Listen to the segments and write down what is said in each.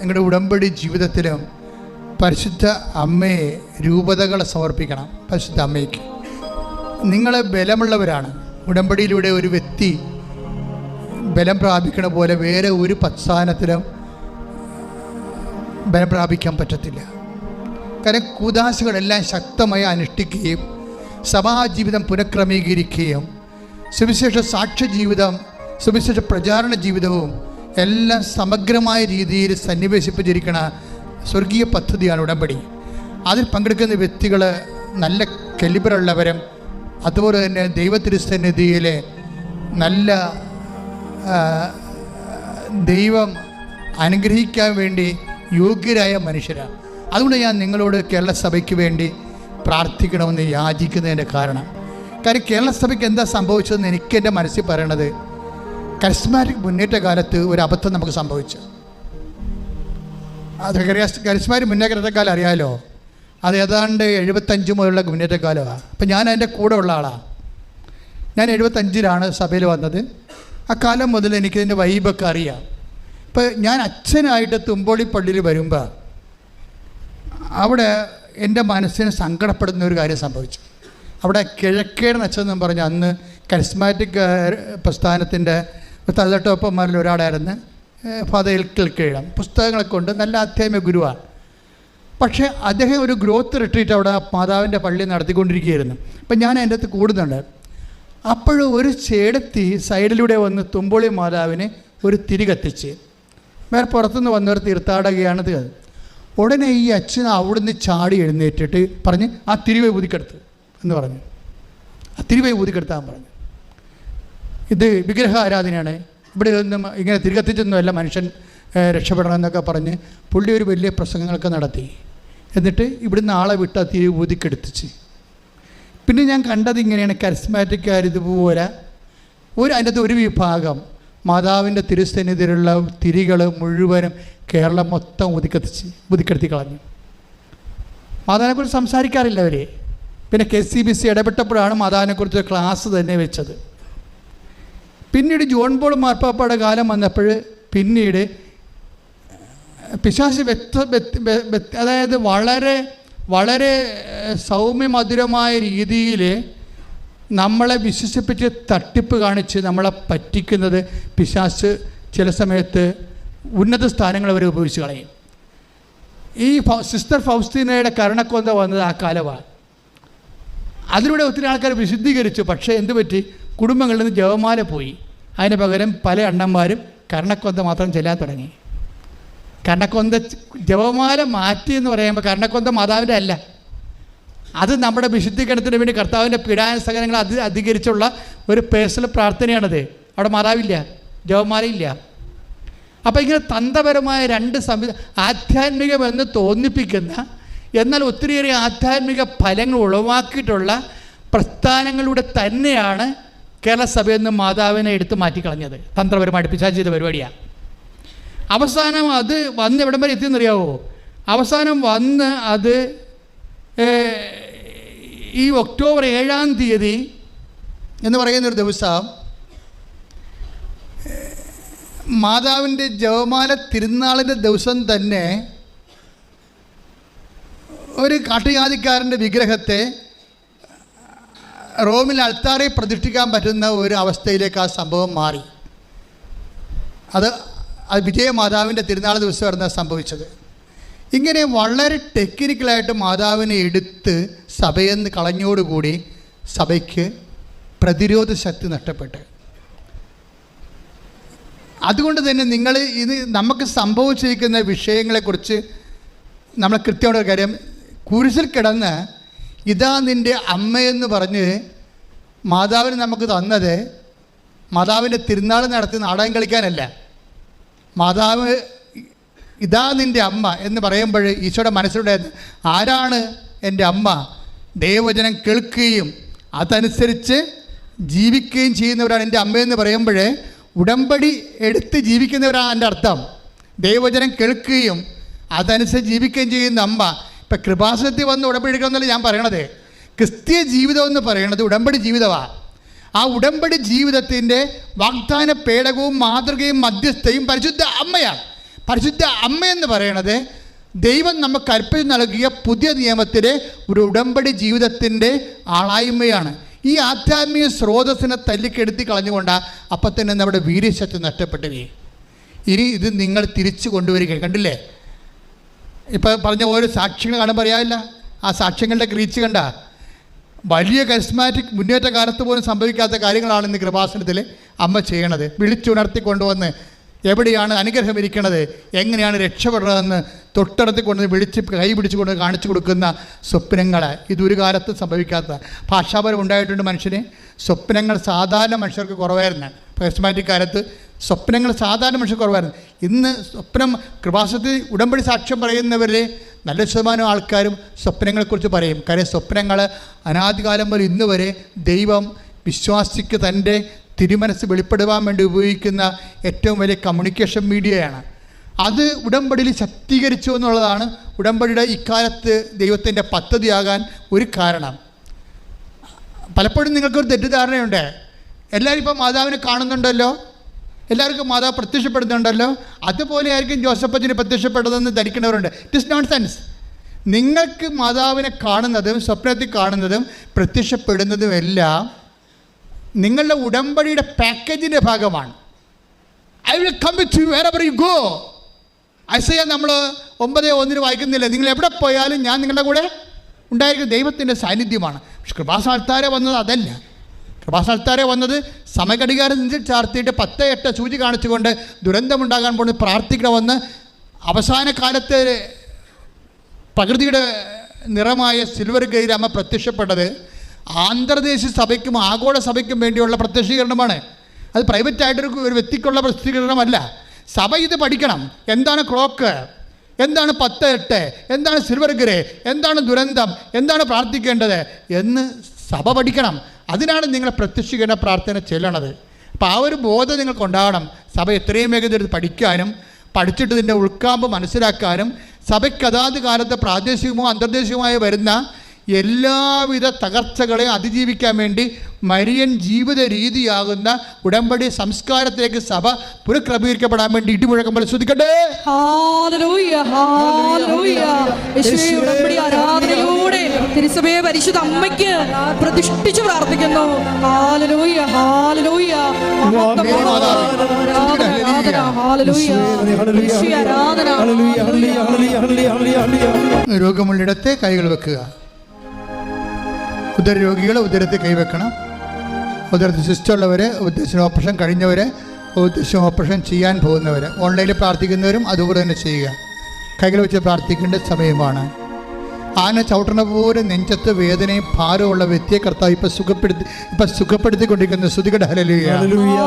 നിങ്ങളുടെ ഉടമ്പടി ജീവിതത്തിലും പരിശുദ്ധ അമ്മയെ രൂപതകൾ സമർപ്പിക്കണം പരിശുദ്ധ അമ്മയ്ക്ക്. നിങ്ങളെ ബലമുള്ളവരാണ്. ഉടമ്പടിയിലൂടെ ഒരു വ്യക്തി ബലം പ്രാപിക്കണ പോലെ വേറെ ഒരു പശ്ചാത്തലത്തിലും ബലം പ്രാപിക്കാൻ പറ്റത്തില്ല. കാരണം കൂതാശകളെല്ലാം ശക്തമായി അനുഷ്ഠിക്കുകയും സഭാജീവിതം പുനഃക്രമീകരിക്കുകയും സുവിശേഷ സാക്ഷ്യ ജീവിതം സുവിശേഷ പ്രചാരണ ജീവിതവും എല്ലാം സമഗ്രമായ രീതിയിൽ സന്നിവേശിപ്പിച്ചിരിക്കുന്ന സ്വർഗീയ പദ്ധതിയാണ് ഉടമ്പടി. അതിൽ പങ്കെടുക്കുന്ന വ്യക്തികൾ നല്ല കെലിബറുള്ളവരും അതുപോലെ തന്നെ ദൈവത്തിരുസന്നിധിയിലെ നല്ല ദൈവം അനുഗ്രഹിക്കാൻ വേണ്ടി യോഗ്യരായ മനുഷ്യരാണ്. അതുകൊണ്ട് ഞാൻ നിങ്ങളോട് കേരള സഭയ്ക്ക് വേണ്ടി പ്രാർത്ഥിക്കണമെന്ന് യാചിക്കുന്നതിന്റെ കാരണം. കാര്യം കേരള സഭയ്ക്ക് എന്താ സംഭവിച്ചതെന്ന് എനിക്ക് എന്റെ മനസ്സിൽ പറയണത് കരിസ്മാറ്റിക് മുന്നേറ്റ കാലത്ത് ഒരു അബദ്ധം നമുക്ക് സംഭവിച്ചു. അത് കരിസ്മാറ്റിക് മുന്നേറ്റ കാലം അറിയാലോ? അത് ഏതാണ്ട് എഴുപത്തഞ്ച് മുതലുള്ള മുന്നേറ്റക്കാലമാണ് അപ്പം ഞാൻ അതിന്റെ കൂടെ ഉള്ള ആളാണ് ഞാൻ എഴുപത്തഞ്ചിലാണ് സഭയിൽ വന്നത്. ആ കാലം മുതൽ എനിക്കിതിന്റെ വൈബൊക്കെ അറിയാം. ഇപ്പം ഞാൻ അച്ഛനായിട്ട് തുമ്പോളി പള്ളിയിൽ വരുമ്പോൾ അവിടെ എന്റെ മനസ്സിന് സങ്കടപ്പെടുന്ന ഒരു കാര്യം സംഭവിച്ചു. അവിടെ കിഴക്കേടൻ അച്ഛൻ എന്ന് പറഞ്ഞ അന്ന് കരിസ്മാറ്റിക് പ്രസ്ഥാനത്തിന്റെ തലട്ടോപ്പന്മാരിൽ ഒരാളായിരുന്നു ഫാദയിൽ പുസ്തകങ്ങളെ പുസ്തകങ്ങളൊക്കെ കൊണ്ട് നല്ല ആധ്യാത്മിക ഗുരുവാണ് പക്ഷേ അദ്ദേഹം ഒരു ഗ്രോത്ത് റിട്രീറ്റ് അവിടെ മാതാവിന്റെ പള്ളി നടത്തിക്കൊണ്ടിരിക്കുകയായിരുന്നു. അപ്പം ഞാൻ അതിന്റെ അകത്ത് കൂടുന്നുണ്ട്. അപ്പോഴും ഒരു ചേടത്തി സൈഡിലൂടെ വന്ന് തുമ്പോളി മാതാവിനെ ഒരു തിരി കത്തിച്ച്. വേറെ പുറത്തുനിന്ന് വന്നവർ അത് ഉടനെ ഈ അച്ഛൻ അവിടുന്ന് ചാടി എഴുന്നേറ്റിട്ട് പറഞ്ഞ് ആ തിരിവെ ഊതിക്കെടുത്ത് എന്ന് പറഞ്ഞു. ആ തിരിവെ ഊതിക്കെടുത്താൻ പറഞ്ഞു. ഇത് വിഗ്രഹ ആരാധനയാണ് ഇവിടെ ഒന്നും ഇങ്ങനെ തിരികത്തിച്ചൊന്നുമല്ല മനുഷ്യൻ ഏഹ്, രക്ഷപ്പെടണം എന്നൊക്കെ പറഞ്ഞ് പുള്ളി ഒരു വലിയ പ്രസംഗങ്ങളൊക്കെ നടത്തി. എന്നിട്ട് ഇവിടുന്ന് ആളെ വിട്ട് ആ ഊതിക്കെടുത്തിച്ച്. പിന്നെ ഞാൻ കണ്ടത് ഇങ്ങനെയാണ്. കരിസ്മാറ്റിക്കാർ ഇതുപോലെ ഒരു അതിന്റെ ഒരു വിഭാഗം മാതാവിന്റെ തിരുസന്നിധിയിലുള്ള തിരികൾ മുഴുവനും കേരളം മൊത്തം ഒതുക്കത്തിച്ച് ഒതുക്കെടുത്തി കളഞ്ഞു. മാതാവിനെക്കുറിച്ച് സംസാരിക്കാറില്ല അവർ പിന്നെ കെ സി ബി സി ഇടപെട്ടപ്പോഴാണ് മാതാവിനെക്കുറിച്ച് ക്ലാസ് തന്നെ വെച്ചത്. പിന്നീട് ജോൺ പോൾ മാർപ്പാപ്പയുടെ കാലം വന്നപ്പോൾ പിന്നീട് പിശാശ് വ്യക്ത വ്യക്ത- വ്യ- വ്യ- അതായത് വളരെ വളരെ സൗമ്യ സൗമ്യമധുരമായ രീതിയിൽ നമ്മളെ വിശ്വസിപ്പിച്ച് തട്ടിപ്പ് കാണിച്ച് നമ്മളെ പറ്റിക്കുന്നത് പിശാസ് ചില സമയത്ത് ഉന്നത സ്ഥാനങ്ങൾ വരെ ഉപയോഗിച്ച് കളയും. ഈ സിസ്റ്റർ ഫൗസ്തീനയുടെ കരണക്കൊന്ത വന്നത് ആ കാലമാണ്. അതിലൂടെ ഒത്തിരി ആൾക്കാർ വിശുദ്ധീകരിച്ചു പക്ഷേ എന്ത് പറ്റി? കുടുംബങ്ങളിൽ നിന്ന് ജവമാല പോയി. അതിന് പകരം പല അണ്ണന്മാരും കർണക്കൊന്ത മാത്രം ചെല്ലാൻ തുടങ്ങി. കർണക്കൊന്ത ജവമാല മാറ്റി എന്ന് പറയുമ്പോൾ കർണക്കൊന്ത മാതാവിന്റെ അല്ല. അത് നമ്മുടെ വിശുദ്ധീകരണത്തിന് വേണ്ടി കർത്താവിന്റെ പീഡാനുസകരങ്ങൾ അത് അധികരിച്ചുള്ള ഒരു പേഴ്സണൽ പ്രാർത്ഥനയാണത്. അവിടെ മാതാവില്ല ജവമാലയില്ല. അപ്പോൾ ഇങ്ങനെ തന്ത്രപരമായ രണ്ട് സംവിധ ആധ്യാത്മികമെന്ന് തോന്നിപ്പിക്കുന്ന എന്നാൽ ഒത്തിരിയേറെ ആധ്യാത്മിക ഫലങ്ങൾ ഉളവാക്കിയിട്ടുള്ള പ്രസ്ഥാനങ്ങളുടെ തന്നെയാണ് കേരള സഭയിൽ നിന്ന് മാതാവിനെ എടുത്ത് മാറ്റിക്കളഞ്ഞത്. തന്ത്രപരമായിട്ട് പിശാച് ചെയ്ത പരിപാടിയാണ് അവസാനം അത് വന്ന് എവിടം വരെ എത്തിയെന്നറിയാവോ? അവസാനം വന്ന് അത് ഈ ഒക്ടോബർ ഏഴാം തീയതി എന്ന് പറയുന്നൊരു ദിവസം മാതാവിന്റെ ജവമാല തിരുനാളിന്റെ ദിവസം തന്നെ ഒരു കാട്ടുജാതിക്കാരന്റെ വിഗ്രഹത്തെ റോമിൽ അൾത്താറെ പ്രതിഷ്ഠിക്കാൻ പറ്റുന്ന ഒരു അവസ്ഥയിലേക്ക് ആ സംഭവം മാറി. അത് അത് വിജയമാതാവിന്റെ തിരുനാൾ ദിവസമായിരുന്നു സംഭവിച്ചത്. ഇങ്ങനെ വളരെ ടെക്നിക്കലായിട്ട് മാതാവിനെ എടുത്ത് സഭയിൽ നിന്ന് കളഞ്ഞോടുകൂടി സഭയ്ക്ക് പ്രതിരോധ ശക്തി നഷ്ടപ്പെട്ട്. അതുകൊണ്ട് തന്നെ നിങ്ങൾ ഇത് നമുക്ക് സംഭവിച്ചിരിക്കുന്ന വിഷയങ്ങളെക്കുറിച്ച് നമ്മൾ കൃത്യമായിട്ട് കാര്യം കുരിശിൽ കിടന്ന് ഇതാ നിന്റെ അമ്മയെന്ന് പറഞ്ഞ് മാതാവിന് നമുക്ക് തന്നത് മാതാവിന്റെ തിരുനാൾ നടത്തി നാടകം കളിക്കാനല്ല. മാതാവ് ഇതാ നിന്റെ അമ്മ എന്ന് പറയുമ്പോൾ ഈശോയുടെ മനസ്സിലൂടെ ആരാണ് എന്റെ അമ്മ? ദൈവവചനം കേൾക്കുകയും അതനുസരിച്ച് ജീവിക്കുകയും ചെയ്യുന്നവരാണ് എന്റെ അമ്മയെന്ന് പറയുമ്പോൾ ഉടമ്പടി എടുത്ത് ജീവിക്കുന്നവരാണ് എന്റെ അർത്ഥം. ദൈവവചനം കേൾക്കുകയും അതനുസരിച്ച് ജീവിക്കുകയും ചെയ്യുന്ന അമ്മ. ഇപ്പം കൃപാസനത്തിൽ വന്ന് ഉടമ്പടി എടുക്കണമെന്നല്ല ഞാൻ പറയണത്. ക്രിസ്തീയ ജീവിതം എന്ന് പറയണത് ഉടമ്പടി ജീവിതമാണ് ആ ഉടമ്പടി ജീവിതത്തിന്റെ വാഗ്ദാന പേടകവും മാതൃകയും മധ്യസ്ഥയും പരിശുദ്ധ അമ്മയാണ്. പരിശുദ്ധ അമ്മയെന്ന് പറയണത് ദൈവം നമുക്ക് കൽപ്പിച്ച് നൽകിയ പുതിയ നിയമത്തിലെ ഒരു ഉടമ്പടി ജീവിതത്തിന്റെ ആളായ്മയാണ്. ഈ ആധ്യാത്മിക സ്രോതസ്സിനെ തല്ലിക്കെടുത്തി കളഞ്ഞുകൊണ്ടാണ് അപ്പം തന്നെ നമ്മുടെ വീര്യശക്തി നഷ്ടപ്പെട്ടു ഇനി ഇത് നിങ്ങൾ തിരിച്ചു കൊണ്ടുവരിക. കണ്ടില്ലേ? ഇപ്പോൾ പറഞ്ഞ ഓരോ സാക്ഷ്യങ്ങൾ കാണാൻ അറിയാമില്ല ആ സാക്ഷ്യങ്ങളുടെ ഗ്രീച്ച് കണ്ട. വലിയ കരിസ്മാറ്റിക് മുന്നേറ്റ കാലത്ത് പോലും സംഭവിക്കാത്ത കാര്യങ്ങളാണ് ഇന്ന് കൃപാസനത്തിൽ അമ്മ ചെയ്യണത്. വിളിച്ചുണർത്തി കൊണ്ടുവന്ന് എവിടെയാണ് അനുഗ്രഹം ഇരിക്കണത്? എങ്ങനെയാണ് രക്ഷപ്പെടുന്നതെന്ന് തൊട്ടടുത്ത് കൊണ്ട് വിളിച്ച് കൈ പിടിച്ചുകൊണ്ട് കാണിച്ചു കൊടുക്കുന്ന സ്വപ്നങ്ങൾ ഇതൊരു കാലത്ത് സംഭവിക്കാത്ത. ഭാഷാപരം ഉണ്ടായിട്ടുണ്ട് മനുഷ്യന്. സ്വപ്നങ്ങൾ സാധാരണ മനുഷ്യർക്ക് കുറവായിരുന്നു. കരിസ്മാറ്റിക് കാലത്ത് സ്വപ്നങ്ങൾ സാധാരണ മനുഷ്യർ കുറവായിരുന്നു. ഇന്ന് സ്വപ്നം കൃപാസത്തിൽ ഉടമ്പടി സാക്ഷ്യം പറയുന്നവരിൽ നല്ല ശതമാനം ആൾക്കാരും സ്വപ്നങ്ങളെക്കുറിച്ച് പറയും. കാര്യം സ്വപ്നങ്ങൾ അനാദികാലം മുതൽ ഇന്ന് വരെ ദൈവം വിശ്വാസിക്ക് തന്റെ തിരുമനസ് വെളിപ്പെടുവാൻ വേണ്ടി ഉപയോഗിക്കുന്ന ഏറ്റവും വലിയ കമ്മ്യൂണിക്കേഷൻ മീഡിയയാണ് അത് ഉടമ്പടിയിൽ ശക്തീകരിച്ചു എന്നുള്ളതാണ് ഉടമ്പടിയുടെ ഇക്കാലത്ത് ദൈവത്തിന്റെ പദ്ധതിയാകാൻ ഒരു കാരണം. പലപ്പോഴും നിങ്ങൾക്കൊരു തെറ്റിദ്ധാരണയുണ്ട്. എല്ലാവരും ഇപ്പം മാതാവിനെ കാണുന്നുണ്ടല്ലോ. എല്ലാവർക്കും മാതാവ് പ്രത്യക്ഷപ്പെടുന്നുണ്ടല്ലോ. അതുപോലെ ആയിരിക്കും ജോസഫ് അച്ഛന് പ്രത്യക്ഷപ്പെടുന്നതെന്ന് ധരിക്കുന്നവരുണ്ട്. ഇറ്റ് ഇസ് നോട്ട് സെൻസ് നിങ്ങൾക്ക് മാതാവിനെ കാണുന്നതും സ്വപ്നത്തിൽ കാണുന്നതും പ്രത്യക്ഷപ്പെടുന്നതും എല്ലാം നിങ്ങളുടെ ഉടമ്പടിയുടെ പാക്കേജിന്റെ ഭാഗമാണ്. I will come with you wherever you go Isaiah നമ്മൾ ഒമ്പത് ഒന്നിന് വായിക്കുന്നില്ല. നിങ്ങൾ എവിടെ പോയാലും ഞാൻ നിങ്ങളുടെ കൂടെ ഉണ്ടായിരിക്കും. ദൈവത്തിന്റെ സാന്നിധ്യമാണ്. പക്ഷെ കൃപാസാൽത്താരെ വന്നത് അതല്ല. കൃപാസാൽത്താരെ വന്നത് സമയഘടികാരം നെഞ്ചിൽ ചാർത്തിയിട്ട് പത്ത് എട്ട് സൂചി കാണിച്ചുകൊണ്ട് ദുരന്തമുണ്ടാകാൻ പോകുന്നത് പ്രാർത്ഥിക്കണമെന്ന് അവസാന കാലത്തെ പ്രകൃതിയുടെ നിറമായ സിൽവർ ഗൈരാമ പ്രത്യക്ഷപ്പെട്ടത് ആന്ധ്രദേശീയ സഭയ്ക്കും ആഗോള സഭയ്ക്കും വേണ്ടിയുള്ള പ്രത്യക്ഷീകരണമാണ്. അത് പ്രൈവറ്റ് ആയിട്ടൊരു ഒരു വ്യക്തിക്കുള്ള പ്രസിദ്ധീകരണമല്ല. സഭ ഇത് പഠിക്കണം. എന്താണ് ക്ലോക്ക്? എന്താണ് പത്ത് എട്ട്? എന്താണ് സിൽവർ ഗ്രേ എന്താണ് ദുരന്തം? എന്താണ് പ്രാർത്ഥിക്കേണ്ടത്? എന്ന് സഭ പഠിക്കണം. അതിനാണ് നിങ്ങൾ പ്രത്യക്ഷീകരണ പ്രാർത്ഥന ചെല്ലണത്. അപ്പോൾ ആ ഒരു ബോധം നിങ്ങൾക്കുണ്ടാകണം. സഭ എത്രയും വേഗം ഇത് പഠിക്കാനും പഠിച്ചിട്ട് ഇതിന്റെ ഉൾക്കാമ്പ് മനസ്സിലാക്കാനും സഭയ്ക്ക് അതാത് കാലത്ത് പ്രാദേശികമോ അന്തർദേശികമായോ വരുന്ന എല്ലാവിധ തകർച്ചകളെ അതിജീവിക്കാൻ വേണ്ടി മരിയൻ ജീവിത രീതിയാകുന്ന ഉടമ്പടി സംസ്കാരത്തിലേക്ക് സഭ പുനഃക്രമീകരിക്കപ്പെടാൻ വേണ്ടി ഇടിമുഴക്കം ശ്രദ്ധിക്കട്ടെ. Hallelujah, hallelujah. യേശുവേ, ഉടമ്പടി ആരാധനയോടെ തിരുസഭയെ പരിശുദ്ധ അമ്മയ്ക്ക് പ്രതിഷ്ഠിച്ചു പ്രാർത്ഥിക്കുന്നു. രോഗമുള്ളിടത്ത് കൈകൾ വെക്കുക. ഉദരരോഗികൾ ഉദരത്തിൽ കൈവെക്കണം. ഉദരത്തിൽ സിസ്റ്റുള്ളവർ ഉദ്ദേശം ഓപ്പറേഷൻ കഴിഞ്ഞവർ ഉദ്ദേശം ഓപ്പറേഷൻ ചെയ്യാൻ പോകുന്നവർ ഓൺലൈനിൽ പ്രാർത്ഥിക്കുന്നവരും അതുപോലെ തന്നെ ചെയ്യുക. കൈകൾ വെച്ച് പ്രാർത്ഥിക്കേണ്ട സമയമാണ്. ആന ചവിട്ടണ പോലെ നെഞ്ചത്ത് വേദനയും ഭാരമുള്ള വ്യക്തിയെ കർത്താവ് ഇപ്പൊ സുഖപ്പെടുത്തി ഇപ്പൊ സുഖപ്പെടുത്തിക്കൊണ്ടിരിക്കുന്ന. ശ്രുതികട ഹലലുയ ഹല്ലേലൂയ,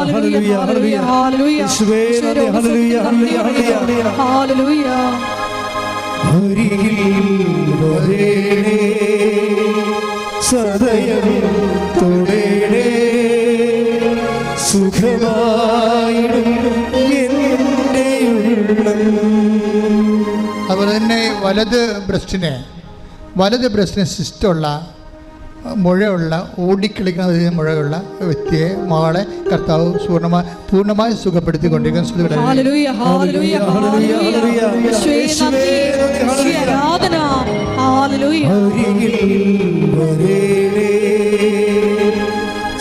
സദയം തൊടേണേ സുഖമായിടും എന്റെ ഉള്ളം. അതുപോലെ തന്നെ വലത് ബ്രസ്റ്റിന് വലത് ബ്രസ്റ്റിന് സിസ്റ്റുള്ള മുഴയുള്ള ഓടിക്കളിക്കുന്ന മുഴയുള്ള വ്യക്തിയെ മകളെ കർത്താവ് പൂർണമായി പൂർണമായി സുഖപ്പെടുത്തിക്കൊണ്ടിരിക്കുന്നു. ശ്രുതികട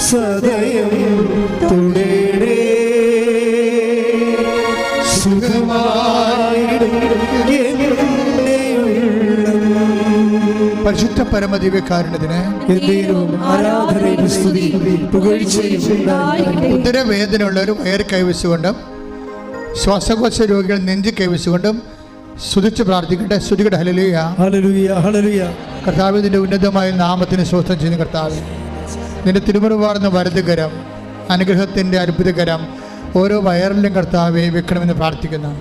സദയം ഉള്ളം പരിശുദ്ധ പുകഴ്ചയും ഉണ്ടായിരിക്കട്ടെ. ഉദരവേദനയുള്ളവർ വയറ് കൈവച്ചുകൊണ്ടും ശ്വാസകോശ രോഗികൾ നെഞ്ച് കൈവച്ചുകൊണ്ടും സ്തുതിച്ച് പ്രാർത്ഥിക്കട്ടെ സ്തുതികട ഹലലുയ ഹല്ലേലൂയ ഹല്ലേലൂയ. നിന്റെ ഉന്നതമായ നാമത്തിന് സ്വസ്ഥം ചെയ്യുന്ന കർത്താവ്. നിന്റെ തിരുമുറവാർന്ന വരതുകരം അനുഗ്രഹത്തിന്റെ അത്ഭുതകരം ഓരോ വയറിലും കർത്താവെ വെക്കണമെന്ന് പ്രാർത്ഥിക്കുന്നു.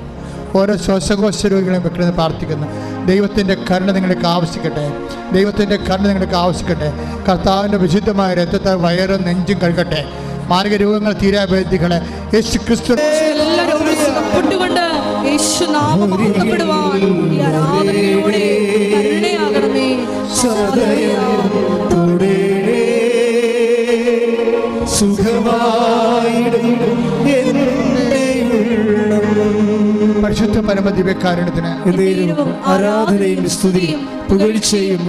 ഓരോ ശ്വാസകോശ രോഗികളെയും വെക്കണമെന്ന് പ്രാർത്ഥിക്കുന്നു. ദൈവത്തിന്റെ കരുണ നിങ്ങൾക്ക് ആവശ്യിക്കട്ടെ. ദൈവത്തിന്റെ കരുണ നിങ്ങൾക്ക് ആവശ്യിക്കട്ടെ. കർത്താവിന്റെ വിശുദ്ധമായ രക്തത്തെ വയറും നെഞ്ചും കഴുകട്ടെ. മാർഗ രോഗങ്ങൾ തീരാവേദികളെ യേശു ക്രിസ്തു എല്ലാ രോഗങ്ങളും മഹത്വപ്പെടുവാൻ ഈ ആരാധനയിലൂടെ കരുണയാകണമേ. പരിശുദ്ധ പരമദിവ്യക്കാരണത്തിന് ആരാധനയും സ്തുതിയും പുകഴ്ചയും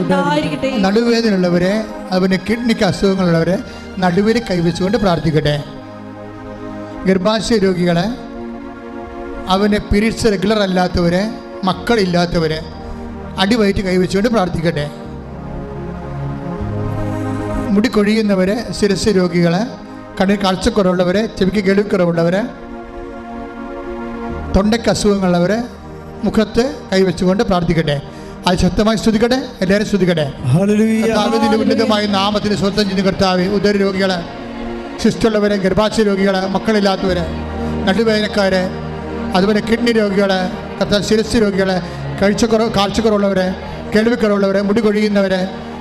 നടുവേദനയുള്ളവരെ അവന് കിഡ്നിക്ക് അസുഖങ്ങളുള്ളവരെ നടുവിൽ കൈവച്ചുകൊണ്ട് പ്രാർത്ഥിക്കട്ടെ. ഗർഭാശയ രോഗികളെ അവന് പീരീഡ്സ് റെഗുലർ അല്ലാത്തവരെ മക്കളില്ലാത്തവരെ അടിവയറ്റ് കൈവച്ചുകൊണ്ട് പ്രാർത്ഥിക്കട്ടെ. മുടി കൊഴിയുന്നവരെ ശിരസ് രോഗികളെ കണ്ണിൽ കാഴ്ചക്കുറവുള്ളവരെ ചെവിക്ക് കേൾവിക്കുറവുള്ളവരെ തൊണ്ടയ്ക്ക് അസുഖങ്ങളുള്ളവരെ മുഖത്ത് കൈവച്ചുകൊണ്ട് പ്രാർത്ഥിക്കട്ടെ. അത് ശക്തമായി സ്തുതിക്കട്ടെ എല്ലാവരും സ്തുതിക്കട്ടെ. ഹല്ലേലൂയ കർത്താവിന്റെ ഉന്നതമായ നാമത്തിന് സ്വന്തം ചെയ്യുന്ന കർത്താവ്. ഉദര രോഗികളെ ശിസ്റ്റുള്ളവരെ ഗർഭാശയ രോഗികളെ മക്കളില്ലാത്തവരെ നടുവേദനക്കാരെ അതുപോലെ കിഡ്നി രോഗികൾ കർത്താവ് ശിരസ് രോഗികൾ കഴിച്ചക്കുറവ് കാഴ്ചക്കുറവുള്ളവർ കേൾവിക്കുറവുള്ളവർ മുടി കൊഴിയുന്നവർ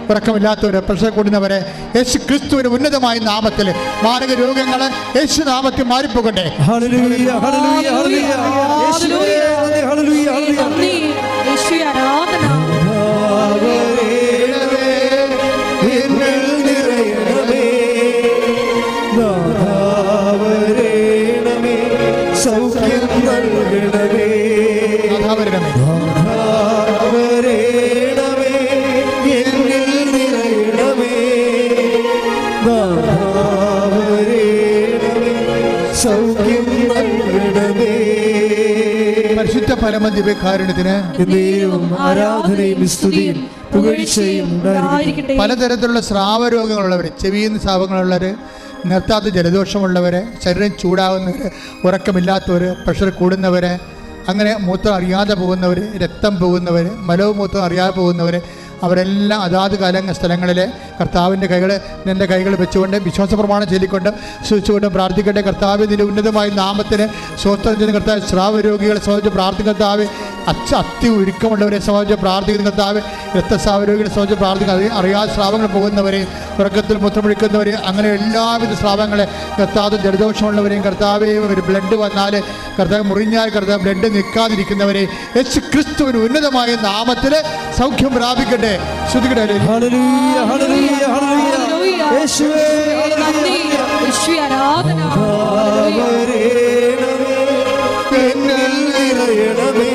ഉറക്കമില്ലാത്തവർ പ്രഷർ കൂടുന്നവർ യേശു ക്രിസ്തുവിന് ഉന്നതമായ നാമത്തിൽ മാരക രോഗങ്ങൾ യേശു നാമത്തിൽ മാറിപ്പോകട്ടെ. ദിവ്യകാരുണ്യത്തിന് ആരാധനയും സ്തുതിയും പുകഴ്ചയും പലതരത്തിലുള്ള സ്രാവ രോഗങ്ങളുള്ളവർ ചെവിയിൽ നിന്ന് സ്രാവങ്ങളുള്ളവർ നിർത്താത്ത ജലദോഷമുള്ളവർ ശരീരം ചൂടാവുന്നവർ ഉറക്കമില്ലാത്തവർ പ്രഷർ കൂടുന്നവർ അങ്ങനെ മൂത്രം അറിയാതെ പോകുന്നവർ രക്തം പോകുന്നവർ മലവും മൂത്രം അറിയാതെ പോകുന്നവർ അവരെല്ലാം അതാത് കാല സ്ഥലങ്ങളിൽ കർത്താവിന്റെ കൈകൾ നിന്റെ കൈകൾ വെച്ചുകൊണ്ട് വിശ്വാസ പ്രമാണം ചൊല്ലിക്കൊണ്ട് സൂക്ഷിച്ചുകൊണ്ട് പ്രാർത്ഥിക്കട്ടെ. കർത്താവ് നിന്റെ ഉന്നതമായ നാമത്തിന് സ്വസ്ഥം ചെയ്യുന്ന കർത്താവ് സ്രാവ രോഗികളെ സംബന്ധിച്ച് പ്രാർത്ഥിക്കുന്ന കർത്താവ് അച്ഛ അത്തി ഒരുക്കമുള്ളവരെ സംബന്ധിച്ച് പ്രാർത്ഥിക്കുന്ന കർത്താവ് രക്തസാവരോഗികളെ സംബന്ധിച്ച് പ്രാർത്ഥിക്കുന്ന അറിയ- അറിയാതെ സ്രാവങ്ങൾ പോകുന്നവരെ ഉറക്കത്തിൽ മുത്രമൊഴിക്കുന്നവർ അങ്ങനെ എല്ലാവിധ ശ്രാവങ്ങളെ കർത്താവ് ജലദോഷമുള്ളവരെയും കർത്താവേയും ഒരു ബ്ലഡ് വന്നാൽ കർത്താവ് മുറിഞ്ഞാൽ കർത്താവ് ബ്ലഡ് നിൽക്കാതിരിക്കുന്നവരെ യേശു ക്രിസ്തുവിന് ഉന്നതമായ നാമത്തിൽ സൗഖ്യം പ്രാപിക്കട്ടെ. യേശുവേ ആരാധന. നിറയണമേ.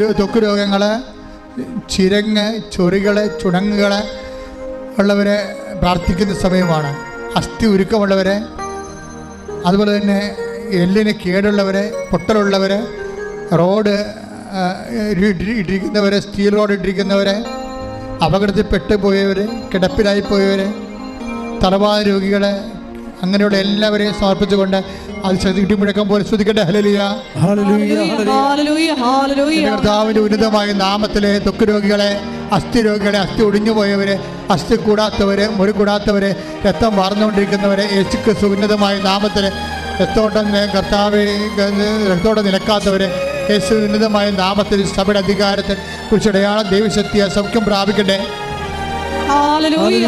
രോ- ത്വക്ക് രോഗങ്ങൾ ചിരങ്ങ് ചൊറികൾ ചുടങ്ങുകൾ ഉള്ളവരെ പ്രാർത്ഥിക്കുന്ന സമയമാണ്. അസ്ഥി ഉരുക്കമുള്ളവരെ അതുപോലെ തന്നെ എല്ലിന് കേടുള്ളവരെ പൊട്ടലുള്ളവരെ റോഡ് ഇട്ടിരിക്കുന്നവരെ സ്റ്റീൽ റോഡ് ഇട്ടിരിക്കുന്നവരെ അപകടത്തിൽപ്പെട്ടു പോയവർ കിടപ്പിലായി പോയവർ തലവാദ രോഗികളെ അങ്ങനെയുള്ള എല്ലാവരെയും സമർപ്പിച്ചുകൊണ്ട് അത് ശ്രദ്ധിക്കും മുഴക്കം പോലെ ശ്രദ്ധിക്കട്ടെ. Hallelujah hallelujah hallelujah hallelujah. കർത്താവിന്റെ ഉന്നതമായ നാമത്തിലെ ദുഃഖരോഗികളെ രോഗികളെ അസ്ഥി രോഗികളെ അസ്ഥി ഒടിഞ്ഞു പോയവരെ അസ്ഥി കൂടാത്തവരെ മുറി കൂടാത്തവരെ രക്തം വാർന്നുകൊണ്ടിരിക്കുന്നവരെ യേശുക്ക് സുന്നതമായ നാമത്തിൽ രക്തോട്ടം കർത്താവ് രക്തോട്ടം നിലക്കാത്തവരെ യേശു ഉന്നതമായ നാമത്തിൽ സഭയുടെ അധികാരത്തിൽ കുറിച്ചടയാളം ദൈവശക്തിയെ സൗഖ്യം പ്രാപിക്കട്ടെ. ഹല്ലേലൂയ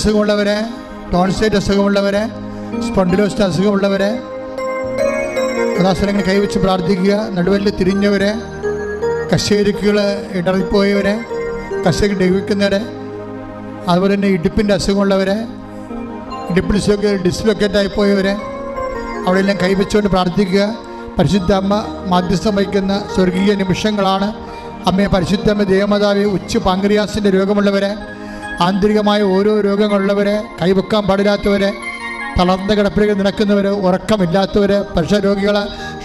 അസുഖമുള്ളവരെ ടോൺസൈറ്റ് അസുഖമുള്ളവരെ സ്പോണ്ടിലോസ്റ്റ് അസുഖമുള്ളവരെ യഥാസ്ഥലങ്ങൾ കൈവച്ച് പ്രാർത്ഥിക്കുക നടുവല്ല് തിരിഞ്ഞവരെ കശേരിക്കുകൾ ഇടറിപ്പോയവരെ കശേരി ഡെവിക്കുന്നവരെ അതുപോലെ തന്നെ ഇടുപ്പിന്റെ അസുഖമുള്ളവരെ ഇടുപ്പിൽ ഡിസ്ലൊക്കേറ്റ് ആയിപ്പോയവരെ അവിടെയെല്ലാം കൈവച്ചുകൊണ്ട് പ്രാർത്ഥിക്കുക. പരിശുദ്ധ അമ്മ മാധ്യസ്ഥം വഹിക്കുന്ന സ്വർഗീയ നിമിഷങ്ങളാണ്. അമ്മയെ പരിശുദ്ധ അമ്മ ദേവമാതാവ് ഉച്ച പാങ്ക്രിയാസിന്റെ രോഗമുള്ളവരെ ആന്തരികമായ ഓരോ രോഗങ്ങളുള്ളവരെ കൈവെക്കാൻ പാടില്ലാത്തവരെ തളർന്ന കിടപ്പിലേക്ക് നടക്കുന്നവർ ഉറക്കമില്ലാത്തവർ പ്രഷർ രോഗികൾ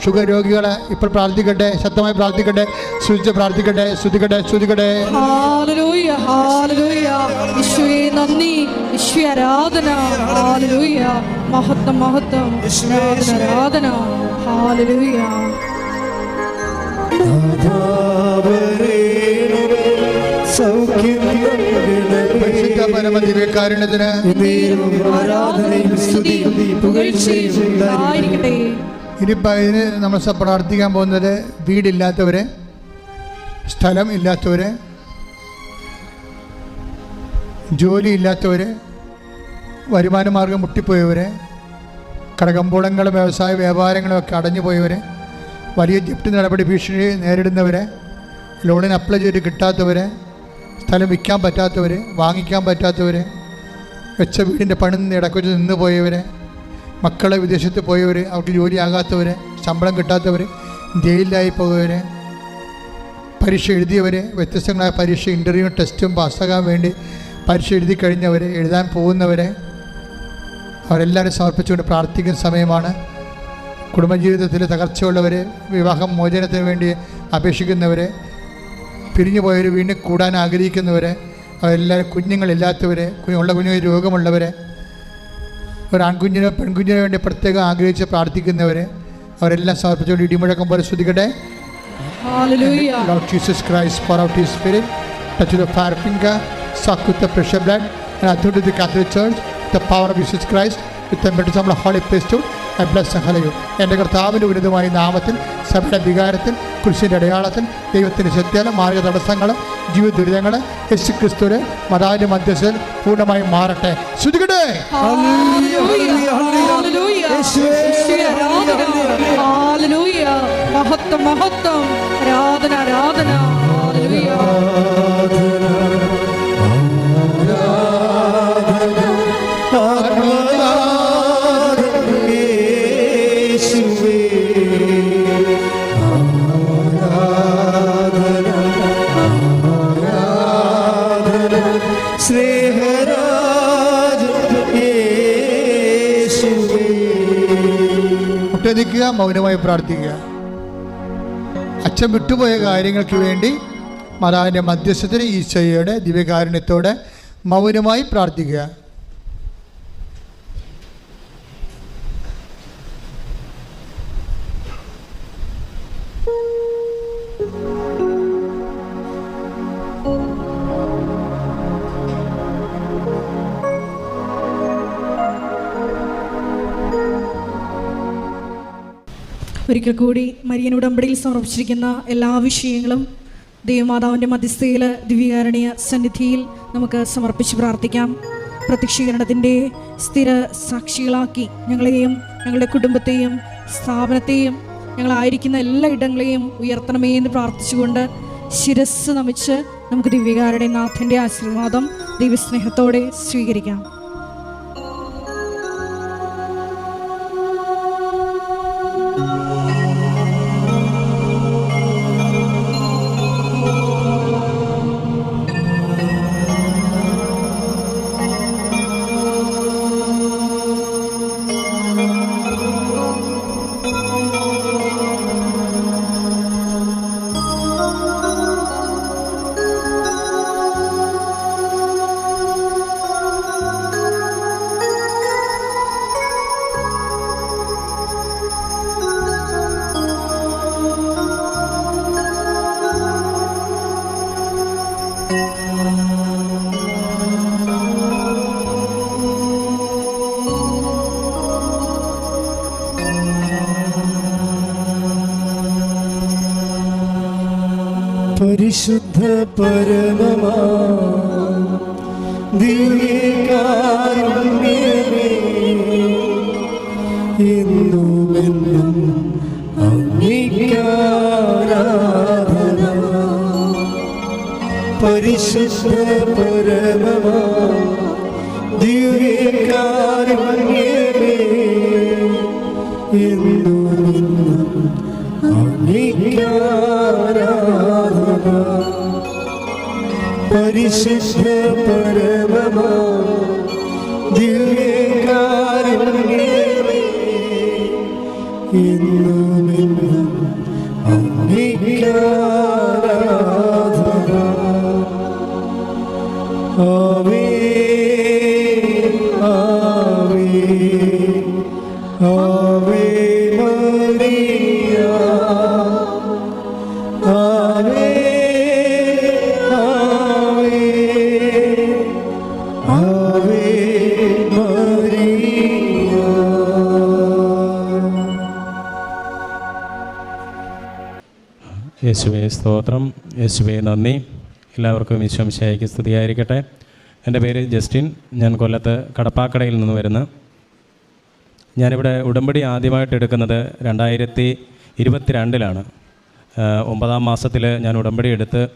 ഷുഗർ രോഗികൾ ഇപ്പോൾ പ്രാർത്ഥിക്കട്ടെ ശക്തമായി പ്രാർത്ഥിക്കട്ടെ ശുചിച്ച് പ്രാർത്ഥിക്കട്ടെ ഹാലലൂയ ഹാലലൂയ നന്ദി യേശുവേ ആരാധന ഹാലലൂയ മഹത്വം മഹത്വം ആരാധന ആരാധന പരമ ദിവ്യകാരുണ്യത്തിന് ഇനിയിപ്പോൾ ഇതിന് നമ്മൾ പ്രാർത്ഥിക്കാൻ പോകുന്നത് വീടില്ലാത്തവരെ സ്ഥലം ഇല്ലാത്തവരെ ജോലി ഇല്ലാത്തവരെ വരുമാന മാർഗം മുട്ടിപ്പോയവരെ കടകമ്പോളങ്ങളും വ്യവസായ വ്യാപാരങ്ങളും ഒക്കെ അടഞ്ഞു പോയവരെ വലിയ ജപ്തി നടപടി ഭീഷണി നേരിടുന്നവരെ ലോണിന് അപ്ലൈ ചെയ്ത് കിട്ടാത്തവരെ സ്ഥലം വിൽക്കാൻ പറ്റാത്തവർ വാങ്ങിക്കാൻ പറ്റാത്തവർ വെച്ച വീടിന്റെ പണി ഇടക്കൊച്ച് നിന്ന് പോയവർ മക്കളെ വിദേശത്ത് പോയവർ അവർക്ക് ജോലിയാകാത്തവർ ശമ്പളം കിട്ടാത്തവർ ജയിലിലായി പോയവർ പരീക്ഷ എഴുതിയവർ വ്യത്യസ്തങ്ങളായ പരീക്ഷ ഇന്റർവ്യൂ ടെസ്റ്റും പാസ്സാകാൻ വേണ്ടി പരീക്ഷ എഴുതി കഴിഞ്ഞവർ എഴുതാൻ പോകുന്നവരെ അവരെല്ലാവരും സമർപ്പിച്ചുകൊണ്ട് പ്രാർത്ഥിക്കുന്ന സമയമാണ്. കുടുംബജീവിതത്തിൽ തകർച്ചയുള്ളവർ വിവാഹം മോചനത്തിന് വേണ്ടി അപേക്ഷിക്കുന്നവർ പിരിഞ്ഞു പോയവർ വീണ്ടും കൂടാൻ ആഗ്രഹിക്കുന്നവരെ അവരെല്ലാവരും കുഞ്ഞുങ്ങളില്ലാത്തവരെ ഉള്ള കുഞ്ഞു രോഗമുള്ളവരെ ഒരു ആൺകുഞ്ഞിനോ പെൺകുഞ്ഞിനോ വേണ്ടി പ്രത്യേകം ആഗ്രഹിച്ച് പ്രാർത്ഥിക്കുന്നവരെ അവരെല്ലാം സമർപ്പിച്ചുകൊണ്ട് ഇടിമുഴക്കം പോലെ ശ്രദ്ധിക്കട്ടെ Christ holy festival and hallelujah. എന്റെ കർത്താവിന്റെ ഉന്നതമായ നാമത്തിൽ സഭയുടെ വികാരത്തിൽ കുരിശിന്റെ അടയാളത്തിൽ ദൈവത്തിന്റെ സത്യാല മാർഗ തടസ്സങ്ങൾ ജീവിത ദുരിതങ്ങൾ യേശു ക്രിസ്തുവിന് മതാവിന്റെ മധ്യസ്ഥയിൽ പൂർണമായും മാറട്ടെ. ശ്രുതികട്ടെ മഹത്വം മഹത്വം. ആരാധന ആരാധന. പ്രാർത്ഥിക്കുക. അച്ഛൻ വിട്ടുപോയ കാര്യങ്ങൾക്ക് വേണ്ടി മാതാവിന്റെ മധ്യസ്ഥത്തിന് ഈശോയുടെ ദിവ്യകാരുണ്യത്തോടെ മൗനമായി പ്രാർത്ഥിക്കുക. ഒരിക്കൽ കൂടി മരിയൻ ഉടമ്പടിയിൽ സമർപ്പിച്ചിരിക്കുന്ന എല്ലാ വിഷയങ്ങളും ദൈവമാതാവിന്റെ മധ്യസ്ഥയിൽ ദിവ്യകാരണീയ സന്നിധിയിൽ നമുക്ക് സമർപ്പിച്ച് പ്രാർത്ഥിക്കാം. പ്രത്യക്ഷീകരണത്തിന്റെ സ്ഥിര സാക്ഷികളാക്കി ഞങ്ങളെയും ഞങ്ങളുടെ കുടുംബത്തെയും സ്ഥാപനത്തെയും ഞങ്ങളായിരിക്കുന്ന എല്ലാ ഇടങ്ങളെയും ഉയർത്തണമേ എന്ന് പ്രാർത്ഥിച്ചുകൊണ്ട് ശിരസ് നമിച്ച് നമുക്ക് ദിവ്യകാരുടെ നാഥന്റെ ആശീർവാദം ദൈവസ്നേഹത്തോടെ സ്വീകരിക്കാം. പരിശുദ്ധ പരിശുദ്ധ പരമമാ സ്തോത്രം. യേശുബൈ നന്ദി. എല്ലാവർക്കും വിശ്വംശയ്ക്ക് സ്തുതിയായിരിക്കട്ടെ. എന്റെ പേര് ജസ്റ്റിൻ. ഞാൻ കൊല്ലത്ത് കടപ്പാക്കടയിൽ നിന്ന് വരുന്നു. ഞാനിവിടെ ഉടമ്പടി ആദ്യമായിട്ട് എടുക്കുന്നത് രണ്ടായിരത്തി ഇരുപത്തിരണ്ടിലാണ്. ഒമ്പതാം മാസത്തിൽ ഞാൻ ഉടമ്പടി എടുത്ത്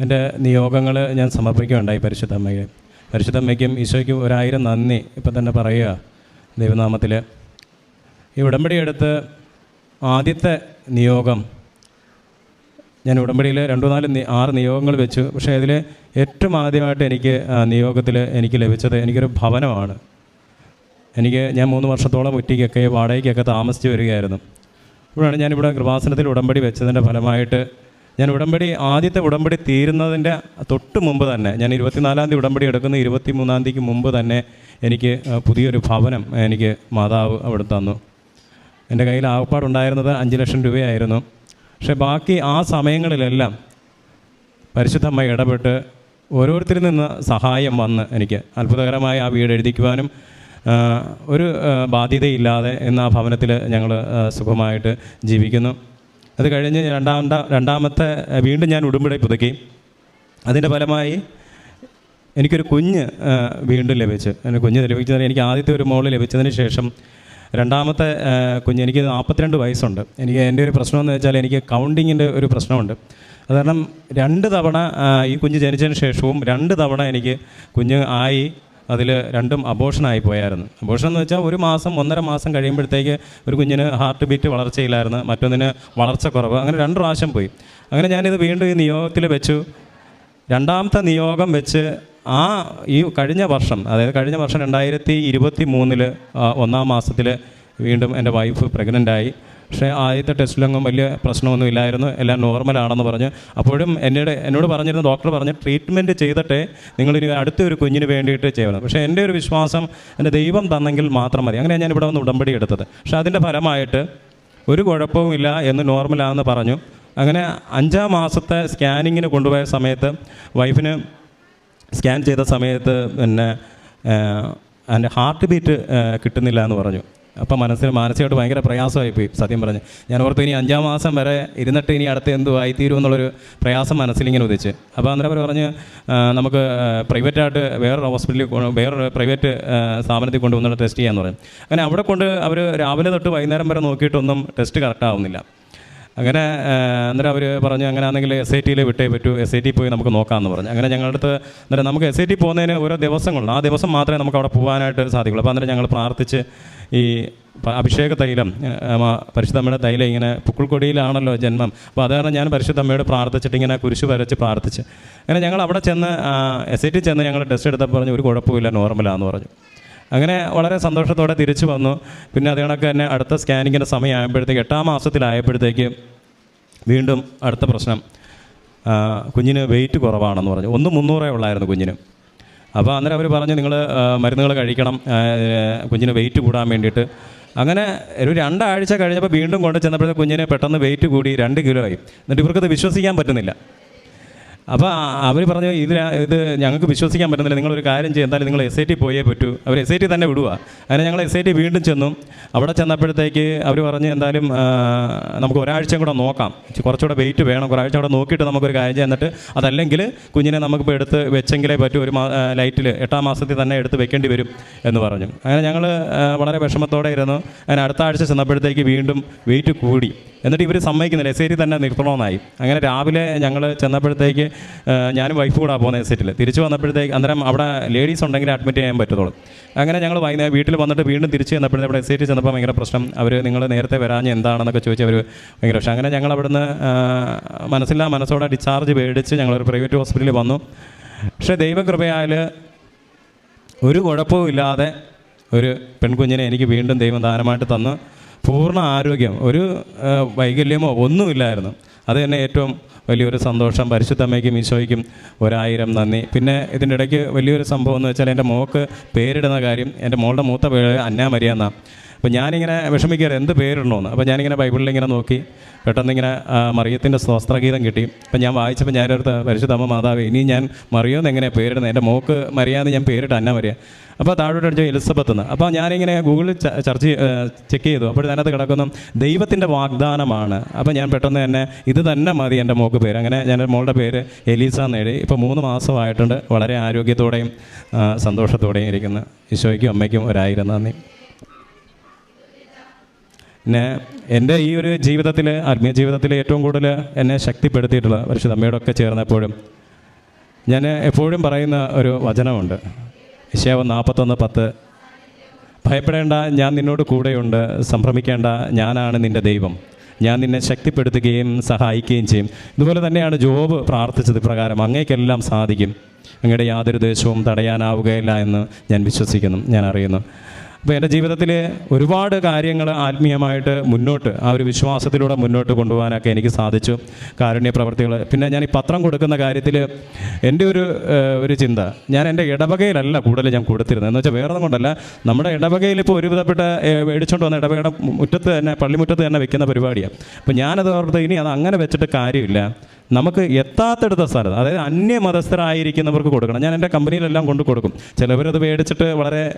എന്റെ നിയോഗങ്ങൾ ഞാൻ സമർപ്പിക്കുകയുണ്ടായി പരിശുദ്ധമ്മയ്ക്ക്. പരിശുദ്ധമ്മയ്ക്കും ഈശോയ്ക്കും ഒരായിരം നന്ദി ഇപ്പം തന്നെ പറയുക ദൈവനാമത്തിൽ ഈ ഉടമ്പടി എടുത്ത് ആദ്യത്തെ നിയോഗം ഞാൻ ഉടമ്പടിയിൽ രണ്ടു നാല് ആറ് നിയോഗങ്ങൾ വെച്ചു. പക്ഷേ അതിൽ ഏറ്റവും ആദ്യമായിട്ട് എനിക്ക് നിയോഗത്തിൽ എനിക്ക് ലഭിച്ചത് എനിക്കൊരു ഭവനമാണ്. എനിക്ക് ഞാൻ മൂന്ന് വർഷത്തോളം ഒറ്റയ്ക്കൊക്കെ വാടകയ്ക്കൊക്കെ താമസിച്ച് വരികയായിരുന്നു. അപ്പോഴാണ് ഞാനിവിടെ കൃപാസനത്തിൽ ഉടമ്പടി വെച്ചതിന്റെ ഫലമായിട്ട് ഞാൻ ഉടമ്പടി ആദ്യത്തെ ഉടമ്പടി തീരുന്നതിന്റെ തൊട്ട് മുമ്പ് തന്നെ ഞാൻ ഇരുപത്തിനാലാം തീയതി ഉടമ്പടി എടുക്കുന്ന ഇരുപത്തി മൂന്നാം തീയതിക്ക് മുമ്പ് തന്നെ എനിക്ക് പുതിയൊരു ഭവനം എനിക്ക് മാതാവ് അവിടെ തന്നു. എന്റെ കയ്യിൽ ആകപ്പാടുണ്ടായിരുന്നത് അഞ്ച് ലക്ഷം രൂപയായിരുന്നു. പക്ഷേ ബാക്കി ആ സമയങ്ങളിലെല്ലാം പരിശുദ്ധമ്മ ഇടപെട്ട് ഓരോരുത്തരിൽ നിന്ന് സഹായം വന്ന് എനിക്ക് അത്ഭുതകരമായി ആ വീട് എഴുതിക്കുവാനും ഒരു ബാധ്യതയില്ലാതെ ഇന്ന് ആ ഭവനത്തിൽ ഞങ്ങൾ സുഖമായിട്ട് ജീവിക്കുന്നു. അത് കഴിഞ്ഞ് രണ്ടാമത്തെ രണ്ടാമത്തെ വീണ്ടും ഞാൻ ഉടുമ്പിടെ പുതുക്കി. അതിന്റെ ഫലമായി എനിക്കൊരു കുഞ്ഞ് വീണ്ടും ലഭിച്ചു. കുഞ്ഞ് ലഭിച്ചതിന് എനിക്ക് ആദ്യത്തെ ഒരു മോൾ ലഭിച്ചതിന് ശേഷം രണ്ടാമത്തെ കുഞ്ഞ് എനിക്ക് നാൽപ്പത്തിരണ്ട് വയസ്സുണ്ട്. എനിക്ക് എന്റെ ഒരു പ്രശ്നമെന്ന് വെച്ചാൽ എനിക്ക് കൗണ്ടിങ്ങിന്റെ ഒരു പ്രശ്നമുണ്ട്. അത് കാരണം രണ്ട് തവണ ഈ കുഞ്ഞ് ജനിച്ചതിന് ശേഷവും രണ്ട് തവണ എനിക്ക് കുഞ്ഞ് ആയി അതിൽ രണ്ടും അബോഷനായി പോയായിരുന്നു. അബോഷൻ എന്ന് വെച്ചാൽ ഒരു മാസം ഒന്നര മാസം കഴിയുമ്പോഴത്തേക്ക് ഒരു കുഞ്ഞിന് ഹാർട്ട് ബീറ്റ് വളർച്ചയില്ലായിരുന്നു മറ്റൊന്നിന് വളർച്ച കുറവ് അങ്ങനെ രണ്ട് പ്രാവശ്യം പോയി. അങ്ങനെ ഞാനിത് വീണ്ടും ഈ നിയോഗത്തിൽ വെച്ചു. രണ്ടാമത്തെ നിയോഗം വെച്ച് ആ ഈ കഴിഞ്ഞ വർഷം അതായത് കഴിഞ്ഞ വർഷം രണ്ടായിരത്തി ഇരുപത്തി മൂന്നിൽ ഒന്നാം മാസത്തിൽ വീണ്ടും എന്റെ വൈഫ് പ്രഗ്നന്റായി പക്ഷേ ആദ്യത്തെ ടെസ്റ്റിലൊന്നും വലിയ പ്രശ്നമൊന്നും ഇല്ലായിരുന്നു. എല്ലാം നോർമലാണെന്ന് പറഞ്ഞ്. അപ്പോഴും എന്നോട് എന്നോട് പറഞ്ഞിരുന്ന ഡോക്ടർ പറഞ്ഞ് ട്രീറ്റ്മെന്റ് ചെയ്തിട്ടേ നിങ്ങളിനി അടുത്ത ഒരു കുഞ്ഞിന് വേണ്ടിയിട്ട് ചെയ്യണം. പക്ഷേ എന്റെ ഒരു വിശ്വാസം എന്റെ ദൈവം തന്നെങ്കിൽ മാത്രം മതി. അങ്ങനെ ഞാൻ ഇവിടെ വന്ന് ഉടമ്പടി എടുത്തത്. പക്ഷേ അതിന്റെ ഫലമായിട്ട് ഒരു കുഴപ്പവുമില്ല എന്ന് നോർമലാണെന്ന് പറഞ്ഞു. അങ്ങനെ അഞ്ചാം മാസത്തെ സ്കാനിങ്ങിന് കൊണ്ടുപോയ സമയത്ത് വൈഫിന് സ്കാൻ ചെയ്ത സമയത്ത് പിന്നെ എന്റെ ഹാർട്ട് ബീറ്റ് കിട്ടുന്നില്ല എന്ന് പറഞ്ഞു. അപ്പം മനസ്സിന് മാനസികമായിട്ട് ഭയങ്കര പ്രയാസമായിപ്പോയി. സത്യം പറഞ്ഞ്. ഞാൻ ഓർത്ത് ഇനി അഞ്ചാം മാസം വരെ ഇരുന്നിട്ട് ഇനി അടുത്ത് എന്തു ആയിത്തീരും എന്നുള്ളൊരു പ്രയാസം മനസ്സിലിങ്ങനെ ഉദിച്ച്. അപ്പോൾ അന്നേരം അവർ പറഞ്ഞ് നമുക്ക് പ്രൈവറ്റായിട്ട് വേറൊരു ഹോസ്പിറ്റലിൽ വേറെ വേറൊരു പ്രൈവറ്റ് സ്ഥാപനത്തിൽ കൊണ്ടുവന്നിട്ട് ടെസ്റ്റ് ചെയ്യാമെന്ന് പറഞ്ഞു. അങ്ങനെ അവിടെ കൊണ്ട് അവർ രാവിലെ തൊട്ട് വൈകുന്നേരം വരെ നോക്കിയിട്ടൊന്നും ടെസ്റ്റ് കറക്റ്റ് ആവുന്നില്ല. അങ്ങനെ അന്നേരം അവർ പറഞ്ഞു അങ്ങനെ ആണെങ്കിൽ എസ് ഐ ടിയിൽ വിട്ടേ പറ്റൂ. എസ് ഐ ടി പോയി നമുക്ക് നോക്കാമെന്ന് പറഞ്ഞു. അങ്ങനെ ഞങ്ങളുടെ അടുത്ത് അന്നേരം നമുക്ക് എസ് ഐ ടി പോകുന്നതിന് ഓരോ ദിവസങ്ങളുണ്ട്. ആ ദിവസം മാത്രമേ നമുക്ക് അവിടെ പോകാനായിട്ട് സാധിക്കുള്ളൂ. അപ്പോൾ അന്നേരം ഞങ്ങൾ പ്രാർത്ഥിച്ച് ഈ അഭിഷേക തൈലം പരിശുദ്ധമ്മയുടെ തൈലം ഇങ്ങനെ പുക്കിൾക്കൊടിയിലാണല്ലോ ജന്മം. അപ്പോൾ അത് കാരണം ഞാൻ പരിശുദ്ധമ്മയോട് പ്രാർത്ഥിച്ചിട്ട് ഇങ്ങനെ കുരിശ് വരച്ച് പ്രാർത്ഥിച്ച്. അങ്ങനെ ഞങ്ങൾ അവിടെ ചെന്ന് എസ് ഐ ടി ചെന്ന് ഞങ്ങൾ ടെസ്റ്റ് എടുത്തപ്പോൾ പറഞ്ഞു ഒരു കുഴപ്പമില്ല നോർമലാന്ന് പറഞ്ഞു. അങ്ങനെ വളരെ സന്തോഷത്തോടെ തിരിച്ചു വന്നു. പിന്നെ അത് കണക്ക് തന്നെ അടുത്ത സ്കാനിങ്ങിന്റെ സമയമായപ്പോഴത്തേക്ക് എട്ടാം മാസത്തിലായപ്പോഴത്തേക്ക് വീണ്ടും അടുത്ത പ്രശ്നം. കുഞ്ഞിന് വെയിറ്റ് കുറവാണെന്ന് പറഞ്ഞു. ഒന്ന് മുന്നൂറേ ഉള്ളായിരുന്നു കുഞ്ഞിന്. അപ്പോൾ അന്നേരം അവർ പറഞ്ഞു നിങ്ങൾ മരുന്നുകൾ കഴിക്കണം. കുഞ്ഞിന് വെയിറ്റ് കൂടാൻ വേണ്ടിയിട്ട്. അങ്ങനെ ഒരു രണ്ടാഴ്ച കഴിഞ്ഞപ്പോൾ വീണ്ടും കൊണ്ട് ചെന്നപ്പോഴത്തെ കുഞ്ഞിന് പെട്ടെന്ന് വെയിറ്റ് കൂടി രണ്ട് കിലോ ആയി. എന്നിട്ട് ഇവർക്കത് വിശ്വസിക്കാൻ പറ്റുന്നില്ല. അപ്പോൾ അവർ പറഞ്ഞു ഇതിൽ ഇത് ഞങ്ങൾക്ക് വിശ്വസിക്കാൻ പറ്റുന്നില്ല. നിങ്ങളൊരു കാര്യം ചെയ്യും നിങ്ങൾ എസ് ഐ ടി പോയേ പറ്റൂ. അവർ എസ് ഐ ടി തന്നെ വിടുക അങ്ങനെ ഞങ്ങൾ എസ് ഐ ടി വീണ്ടും ചെന്നു. അവിടെ ചെന്നപ്പോഴത്തേക്ക് അവർ പറഞ്ഞ് എന്തായാലും നമുക്ക് ഒരാഴ്ചയും കൂടെ നോക്കാം. കുറച്ചുകൂടെ വെയിറ്റ് വേണം. ഒരാഴ്ച കൂടെ നോക്കിയിട്ട് നമുക്കൊരു കാര്യം ചെയ്യാം. എന്നിട്ട് അതല്ലെങ്കിൽ കുഞ്ഞിനെ നമുക്കിപ്പോൾ എടുത്ത് വെച്ചെങ്കിലേ പറ്റൂ. ഒരു ലൈറ്റിൽ എട്ടാം മാസത്തിൽ തന്നെ എടുത്ത് വെക്കേണ്ടി വരും എന്ന് പറഞ്ഞു. അങ്ങനെ ഞങ്ങൾ വളരെ വിഷമത്തോടെ ഇരുന്നു. അങ്ങനെ അടുത്ത ആഴ്ച ചെന്നപ്പോഴത്തേക്ക് വീണ്ടും വെയിറ്റ് കൂടി. എന്നിട്ട് ഇവർ സമ്മതിക്കുന്നില്ല. എസ് ഐ ടി തന്നെ നിർത്തണമെന്നായി അങ്ങനെ രാവിലെ ഞങ്ങൾ ചെന്നപ്പോഴത്തേക്ക് ഞാനും വൈഫ് കൂടെ പോകുന്ന സെറ്റിൽ തിരിച്ച് വന്നപ്പോഴത്തേക്ക് അന്നേരം അവിടെ ലേഡീസ് ഉണ്ടെങ്കിൽ അഡ്മിറ്റ് ചെയ്യാൻ പറ്റത്തുള്ളൂ. അങ്ങനെ ഞങ്ങൾ വൈകുന്നേരം വീട്ടിൽ വന്നിട്ട് വീണ്ടും തിരിച്ച് ചെന്നപ്പോഴേ അവിടെ എസ് ചെന്നപ്പോൾ ഭയങ്കര പ്രശ്നം. അവർ നിങ്ങൾ നേരത്തെ വരാഞ്ഞ് എന്താണെന്നൊക്കെ ചോദിച്ച് അവർ ഭയങ്കര പ്രശ്നം. അങ്ങനെ ഞങ്ങൾ അവിടുന്ന് മനസ്സില്ല മനസ്സോടെ ഡിസ്ചാർജ് മേടിച്ച് ഞങ്ങളൊരു പ്രൈവറ്റ് ഹോസ്പിറ്റലിൽ വന്നു. പക്ഷേ ദൈവകൃപയാൽ ഒരു കുഴപ്പവും ഇല്ലാതെ ഒരു പെൺകുഞ്ഞിനെ എനിക്ക് വീണ്ടും ദൈവം ദാനമായിട്ട് തന്ന്. പൂർണ ആരോഗ്യം. ഒരു വൈകല്യമോ ഒന്നുമില്ലായിരുന്നു. അത് തന്നെ ഏറ്റവും വലിയൊരു സന്തോഷം. പരിശുദ്ധമ്മയ്ക്കും ഈശോയ്ക്കും ഒരായിരം നന്ദി. പിന്നെ ഇതിന്റെ ഇടയ്ക്ക് വലിയൊരു സംഭവം എന്ന് വെച്ചാൽ എന്റെ മോക്ക് പേരിടുന്ന കാര്യം എന്റെ മോളുടെ മൂത്ത പേര് അന്നാമരിയ എന്നാണ് അപ്പോൾ ഞാനിങ്ങനെ വിഷമിക്കാറ് എന്ത് പേരിടണമെന്ന് അപ്പോൾ ഞാനിങ്ങനെ ബൈബിളിൽ ഇങ്ങനെ നോക്കി. പെട്ടെന്ന് ഇങ്ങനെ മറിയത്തിന്റെ സ്തോത്രഗീതം കിട്ടി. അപ്പം ഞാൻ വായിച്ചപ്പോൾ ഞാനൊരു പരിശുദ്ധ അമ്മ മാതാവ് ഇനി ഞാൻ മറിയോന്ന് എങ്ങനെയാണ് പേരിടുന്നത് എന്റെ മോക്ക് മറിയാന്ന് ഞാൻ പേരിട്ട് അന്ന മറിയ. അപ്പോൾ താഴോട്ട് അടിച്ചു എലിസബത്ത് എന്ന് അപ്പോൾ ഞാനിങ്ങനെ ഗൂഗിളിൽ ചർച്ച ചെക്ക് ചെയ്തു. അപ്പോൾ അതിനകത്ത് കിടക്കുന്ന ദൈവത്തിന്റെ വാഗ്ദാനമാണ്. അപ്പോൾ ഞാൻ പെട്ടെന്ന് തന്നെ ഇത് തന്നെ മതി എന്റെ മോക്ക് പേര്. അങ്ങനെ ഞാൻ മോളുടെ പേര് എലീസ എഴുതി. ഇപ്പോൾ മൂന്ന് മാസമായിട്ടുണ്ട് വളരെ ആരോഗ്യത്തോടെയും സന്തോഷത്തോടെയും ഇരിക്കുന്നു. ഈശോയ്ക്കും അമ്മയ്ക്കും ഒരായിരം നന്ദി. പിന്നെ എന്റെ ഈ ഒരു ജീവിതത്തിൽ ആത്മീയ ജീവിതത്തിൽ ഏറ്റവും കൂടുതൽ എന്നെ ശക്തിപ്പെടുത്തിയിട്ടുള്ള പരിശുദ്ധമ്മയോടൊക്കെ ചേർന്നപ്പോഴും ഞാൻ എപ്പോഴും പറയുന്ന ഒരു വചനമുണ്ട്. യശയാവ് നാൽപ്പത്തൊന്ന് പത്ത്. ഭയപ്പെടേണ്ട ഞാൻ നിന്നോട് കൂടെയുണ്ട്. സംഭ്രമിക്കേണ്ട ഞാനാണ് നിന്റെ ദൈവം. ഞാൻ നിന്നെ ശക്തിപ്പെടുത്തുകയും സഹായിക്കുകയും ചെയ്യും. ഇതുപോലെ തന്നെയാണ് ജോബ് പ്രാർത്ഥിച്ചത് പ്രകാരം അങ്ങേക്കെല്ലാം സാധിക്കും. അങ്ങയുടെ യാതൊരു ദേശവും തടയാനാവുകയില്ല എന്ന് ഞാൻ വിശ്വസിക്കുന്നു ഞാൻ അറിയുന്നു. അപ്പോൾ എന്റെ ജീവിതത്തിൽ ഒരുപാട് കാര്യങ്ങൾ ആത്മീയമായിട്ട് മുന്നോട്ട് ആ ഒരു വിശ്വാസത്തിലൂടെ മുന്നോട്ട് കൊണ്ടുപോകാനൊക്കെ എനിക്ക് സാധിച്ചു. കാരുണ്യ പ്രവർത്തികൾ പിന്നെ ഞാൻ ഈ പത്രം കൊടുക്കുന്ന കാര്യത്തിൽ എന്റെ ഒരു ഒരു ചിന്ത. ഞാൻ എന്റെ ഇടവകയിലല്ല കൂടുതൽ ഞാൻ കൊടുത്തിരുന്നത്. എന്ന് വെച്ചാൽ വേറെ കൊണ്ടല്ല. നമ്മുടെ ഇടവകയിൽ ഇപ്പോൾ ഒരുവിധപ്പെട്ട മേടിച്ചുകൊണ്ട് വന്ന ഇടവകയുടെ മുറ്റത്ത് തന്നെ പള്ളിമുറ്റത്ത് തന്നെ വെക്കുന്ന പരിപാടിയാണ് അപ്പോൾ ഞാനത് ഓർത്ത് ഇനി അത് അങ്ങനെ വെച്ചിട്ട് കാര്യമില്ല. നമുക്ക് എത്താത്തടുത്ത സ്ഥലത്ത് അതായത് അന്യ മതസ്ഥരായിരിക്കുന്നവർക്ക് കൊടുക്കണം. ഞാൻ എന്റെ കമ്പനിയിലെല്ലാം കൊണ്ട് കൊടുക്കും. ചിലവരത് മേടിച്ചിട്ട് വളരെ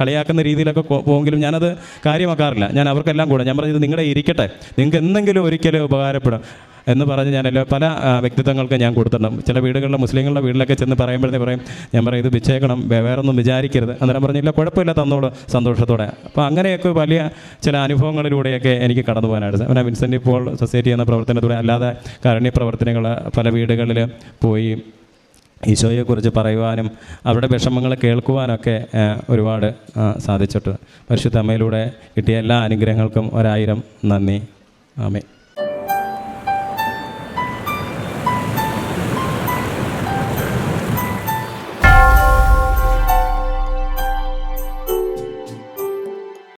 കളിയാക്കുന്ന രീതിയിലൊക്കെ പോകുമെങ്കിലും ഞാനത് കാര്യമാക്കാറില്ല. ഞാൻ അവർക്കെല്ലാം കൂടെ ഞാൻ പറഞ്ഞത് നിങ്ങളുടെ ഇരിക്കട്ടെ. നിങ്ങൾക്ക് എന്തെങ്കിലും ഒരിക്കലും ഉപകാരപ്പെടും. എന്ന് പറഞ്ഞ് ഞാൻ എല്ലാ പല വ്യക്തിത്വങ്ങൾക്ക് ഞാൻ കൊടുത്തിട്ടുണ്ട്. ചില വീടുകളിലെ മുസ്ലിങ്ങളുടെ വീട്ടിലൊക്കെ ചെന്ന് പറയുമ്പോഴത്തേ പറയും ഞാൻ പറയും ഇത് വിച്ചേക്കണം വേറൊന്നും വിചാരിക്കരുത്. അന്നേരം പറഞ്ഞില്ല കുഴപ്പമില്ല തന്നോളൂ സന്തോഷത്തോടെ. അപ്പോൾ അങ്ങനെയൊക്കെ വലിയ ചില അനുഭവങ്ങളിലൂടെയൊക്കെ എനിക്ക് കടന്നു പോകാനായിട്ട് പിന്നെ വിൻസെന്റ് ഇപ്പോൾ സൊസൈറ്റി എന്ന പ്രവർത്തനത്തിലൂടെ അല്ലാതെ കാരുണ്യ പ്രവർത്തനങ്ങൾ പല വീടുകളിൽ പോയി ഈശോയെക്കുറിച്ച് പറയുവാനും അവരുടെ വിഷമങ്ങൾ കേൾക്കുവാനൊക്കെ ഒരുപാട് സാധിച്ചിട്ടുണ്ട്. പരിശുദ്ധ അമ്മയിലൂടെ കിട്ടിയ എല്ലാ അനുഗ്രഹങ്ങൾക്കും ഒരായിരം നന്ദി. ആമേ